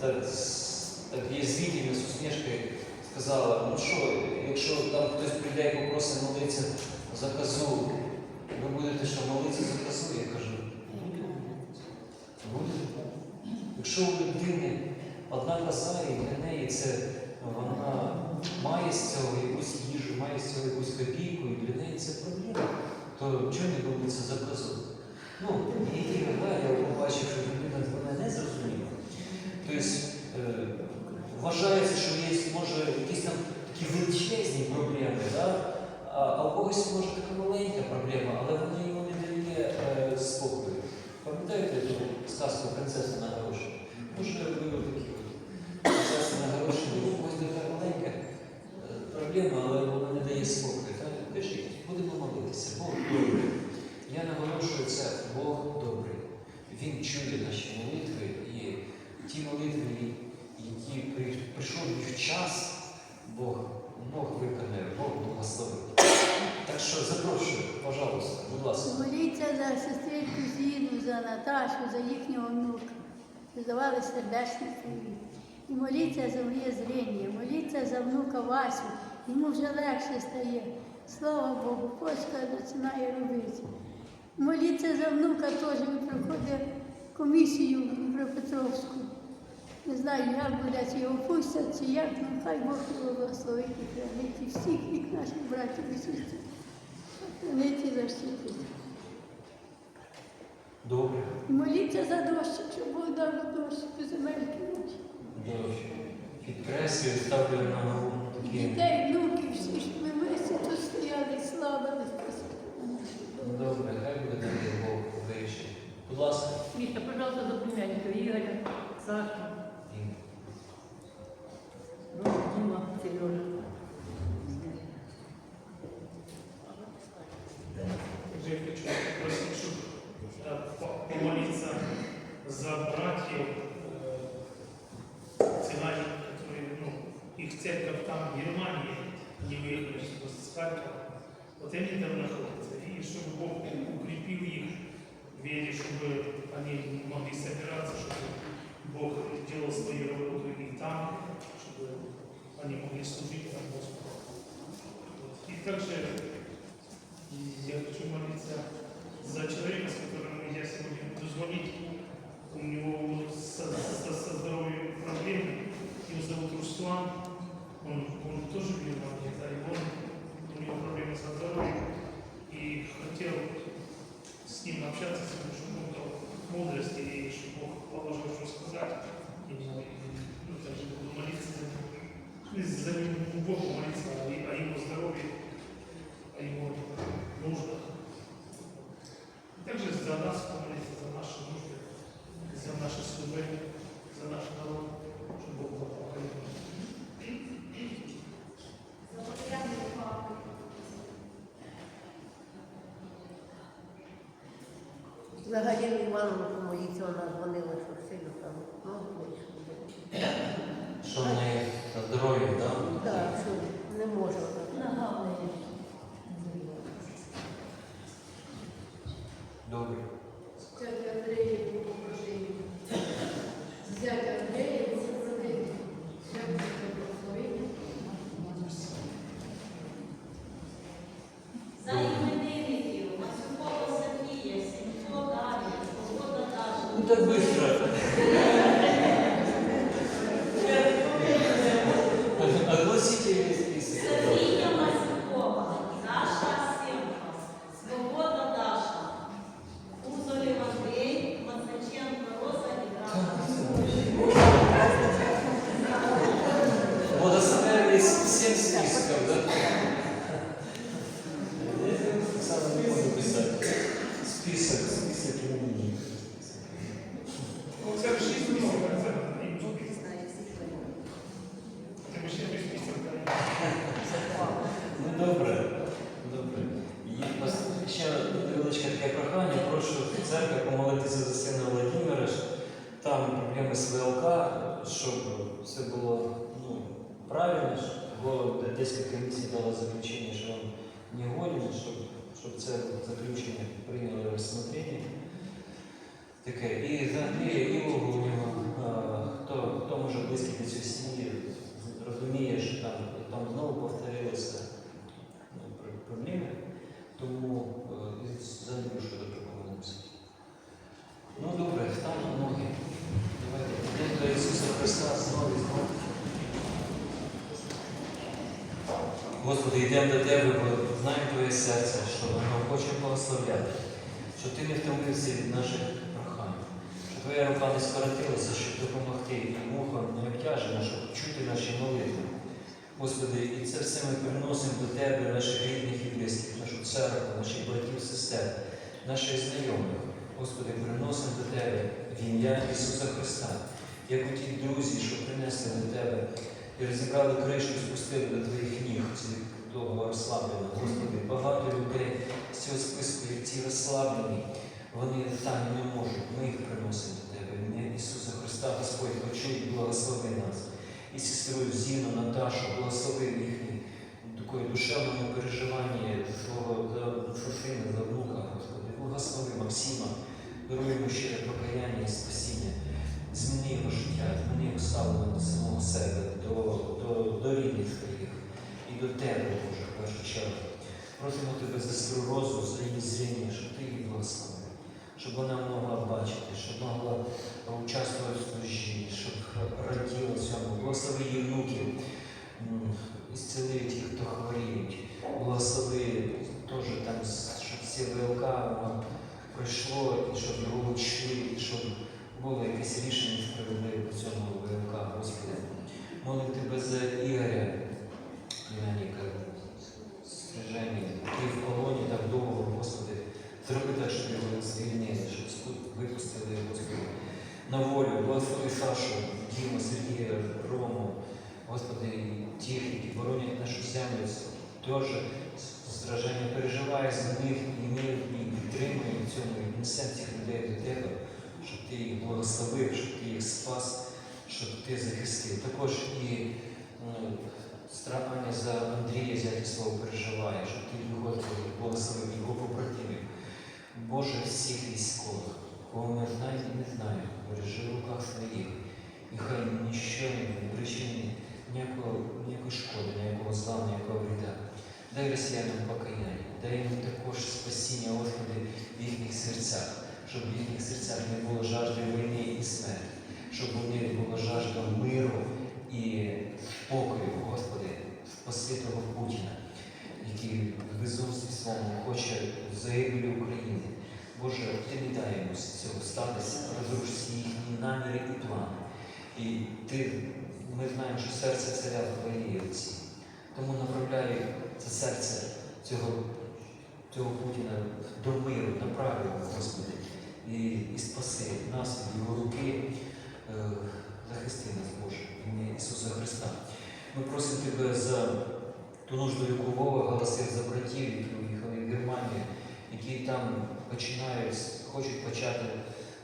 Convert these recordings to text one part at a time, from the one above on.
так, так язвительно, з усмішкою сказала, ну що, якщо там хтось прийде і попросить молитися за козу, ви будете що, молитися за козу? Я кажу. Буду. Якщо у людини одна коза, і для неї це вона має з цього якусь їжу, має з цього якусь копійку, і для неї це проблема, то чому не молитися за козу? Ну, і я побачив, що людина вона не зрозуміла. Тобто вважається, що є може якісь там такі величезні проблеми, да? а, у когось може така маленька проблема, але вона йому не дає спокою. Пам'ятаєте ту сказку принцеса на гроші? Може, ви такі от принцеса на гроші, у когось така маленька проблема, але вона не дає спокою. Кажіть, будемо молитися, Бог добрий. Я наголошую це, Бог добрий. Він чує наші молитви ті молитви, які при- прийшов їх час, Бог, Бог виконає, Бог благословить. Так що запрошую, пожалуйста, будь ласка. Моліться за сестричку Зіну, за Наташу, за їхнього внука. Здавали сердечний привіт. І моліться за моє зріння, моліться за внука Васю. Йому вже легше стає. Слава Богу, почка починає робити. Моліться за внука теж, він проходить комісію в Дніпропетровську. Не знаю, як буде, чи його пустять, чи як, ну хай Бог його благословить і хранить, і всіх їх наших братів і сестер. Хранить і защитить. Добре. Моліться за дощ, щоб Бог дав дощ по земельки наші. Добре. Підкреслюю, ставлю на голову. Дітей, внуків, всі, щоб ми вместе тут стояли і славили Спасибо. Добре, хай буде добре Бог вирішить. Будь ласка. Миша, пожалуйста, за племянника Игоря, Сашу, ну, Дима, Сережа. Также я хочу попросить, чтобы э, по- помолиться за братьев э, цыгане, которые, ну, их церковь там, в Германии, не выехали с Харькова. Вот они там находятся. И чтобы Бог укрепил их в вере, чтобы они могли собираться, чтобы За Галину Івановну помоліться, вона дзвонила, що сильно там. Ну. Що в неї здоров'я, так? Так, що не може. вона. Добре. Ну так быстро. Огласите весь список. Софія Масюкова, Даша Симка, Свобода Даша, Узолів Андрій, Мацначенко Роза і Драма. Вот оставили всем списком, да? Я сам не буду писать. Список, список именинников. Ну, це ж шість місяців, це і буде. Це ще шість місяців. Ну добре, добре. Є у нас ще невеличке таке прохання. Прошу церкву помолитися за сина Володимира. щоб Там проблеми з ВЛК, щоб все було ну, правильно, щоб бо десь комісія дала заключення, що він не годен, щоб, щоб це заключення прийняли розсмотрення. Таке. І за Андрія Ілову у нього, а, хто, хто Христа знову і знову. Господи, йдемо до Тебе, бо знаємо Твоє серце, що воно хоче благословляти, що Ти не втомився від наших прохань, що Твоя рука не скоротилася, щоб допомогти і мухам не обтяжена, щоб чути наші молитви. Господи, і це все ми приносимо до Тебе, наших рідних і близьких, нашу церкву, наших братів, сестер, наших знайомих. Господи, приносимо до Тебе в ім'я Ісуса Христа, як у ті друзі, що принесли до Тебе і розібрали кришку, спустили до Твоїх ніг того розслаблено. Господи, багато людей з цього списку, як ці розслаблені, вони самі не можуть. Ми їх приносимо до Тебе. Ім'я Ісуса Христа, Господь, почуй благослови нас. І сестру Зіну, Наташу, благослови їхні такої душевному переживанні свого за за внука, Господи, благослови Максима, даруй йому щире покаяння і спасіння. Зміни його життя, зміни його ставлення до самого себе, до, до, до рідних своїх і до тебе, Боже, в першу чергу. Просимо тебе за свою розум, за її зріння, щоб ти її благословив, щоб вона могла бачити, щоб могла участвувати в служінні, щоб раділа цьому, благослови її внуків, м, ісцели тих, хто хворіють, благослови теж там, щоб всі ВЛК воно пройшло, і щоб його учли, і щоб було якесь рішення справедливе по цьому ВЛК, Господи. За Ігоря, племянника, страження, який в полоні так довго, Господи, зроби так, щоб його звільнили, щоб випустили, Господи, на волю, благослови Сашу, Діму, Сергія, Рому, Господи, і тих, які боронять нашу землю, теж страждання переживає за них, і ми їх підтримуємо в цьому, і несемо цих людей до Тебе, щоб Ти їх благословив, щоб Ти їх спас, щоб Ти захистив. Також і ну, страдання за Андрія Зятіслава переживає, щоб Ти його благословив, його побратимів. Боже, всіх військових, кого ми знаємо і не знаємо, бережи в руках своїх, і хай ніщо не причини ніякого, ніякої шкоди, ніякого зла, ніякого вреда. Дай росіянам покаяння, дай їм також спасіння, Господи, в їхніх серцях, щоб в їхніх серцях не було жажди війни і смерті, щоб у них була жажда миру і спокою, Господи, спаси того Путіна, який в безумстві своєму хоче загибелі України. Боже, Ти не дай йому цього статися, розруш всі їхні наміри і плани. І ти, ми знаємо, що серце царя твоєї отці. Тому направляй це серце цього, цього Путіна до миру, направи Господи, і, і спаси нас від його руки, е, захисти нас, Боже, в ім'я Ісуса Христа. Ми просимо Тебе за ту нужду, яку Вова голосив за братів, які уїхали в Германію, які там починають, хочуть почати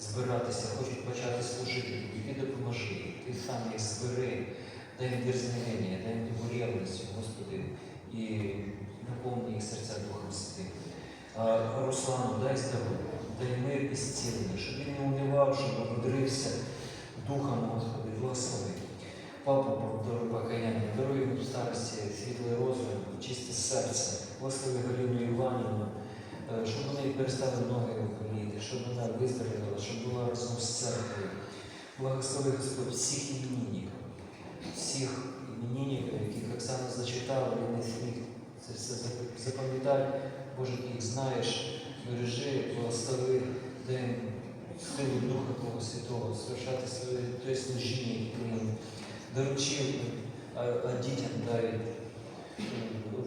збиратися, хочуть почати служити. Ти допоможи, ти сам їх збери, дай їм дерзновення, дай їм таку Господи, і наповни їх серця Духом Святим. Руслану, дай здоров'я, дай мир і зцілення, щоб він не унивав, щоб ободрився Духом, Господи, благослови. Папу, даруй покаяння, даруй в старості світлий розум, чисте серце, благослови Галину Іванівну, е, щоб вони перестали ноги боліти, щоб вона виздоровіла, щоб була разом з церквою. Благослови Господь всіх іменинників, всіх іменинників, яких Оксана зачитала, я не зміг це все зап- запам'ятати. Боже, ти їх знаєш, бережи, благослови, дай силу Духа Твого Святого, совершати своє те служіння, доручив, дітям е,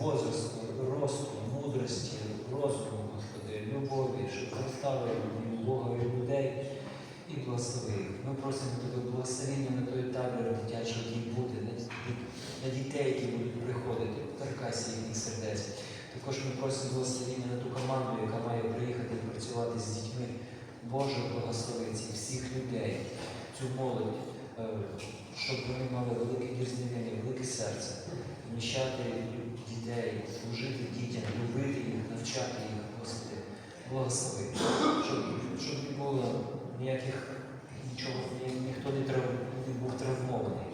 возрасту, росту, мудрості, розуму, Господи, любові, щоб зростали Бога від людей і благослови їх. Ми просимо Тебе благословення на той табір дитячий, який буде, на, дітей, які будуть приходити, торкайся їхніх сердець. Також ми просимо благословення на ту команду, яка має приїхати і працювати з дітьми. Боже, благослови всіх людей, цю молодь, е, щоб вони мали велике дірзнення, велике серце, вміщати дітей, служити дітям, любити їх, навчати їх, Господи, благослови, щоб, щоб не було ніяких нічого, ні- ніхто не, трав, не був травмований,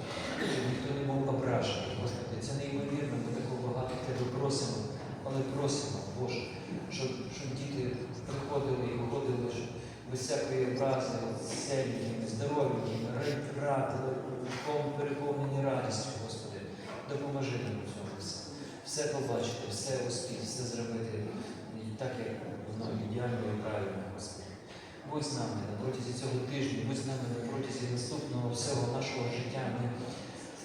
щоб ніхто не був ображений. Господи, це неймовірно, ми такого багато тебе просимо, але просимо, Боже, щоб, щоб діти приходили і виходили без всякої образи, селі, здоров'я, рад, переповнені радістю, Господи. Допоможи нам у цьому все. Все побачити, все успіти, все зробити так, як воно ідеально і правильно, Господи. Будь з нами на протязі цього тижня, будь з нами на протязі наступного всього нашого життя. Ми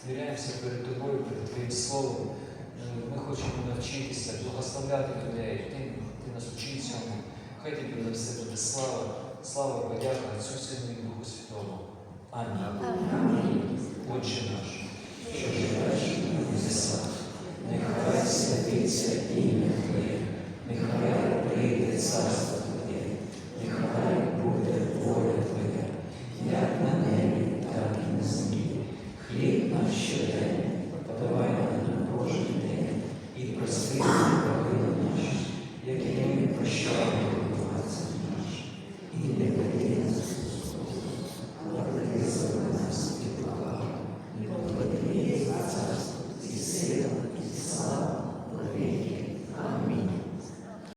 сміряємося перед тобою, перед Твоїм Словом. Е, Ми хочемо навчитися, благословляти людей. Ти, ти нас учи цьому. Хай тобі за все буде слава, слава, подяка Отцю Сину і Духу Святому. Амінь. Амінь. Отче наш, що живеш на небесах, нехай святиться ім'я Твоє, нехай прийде царство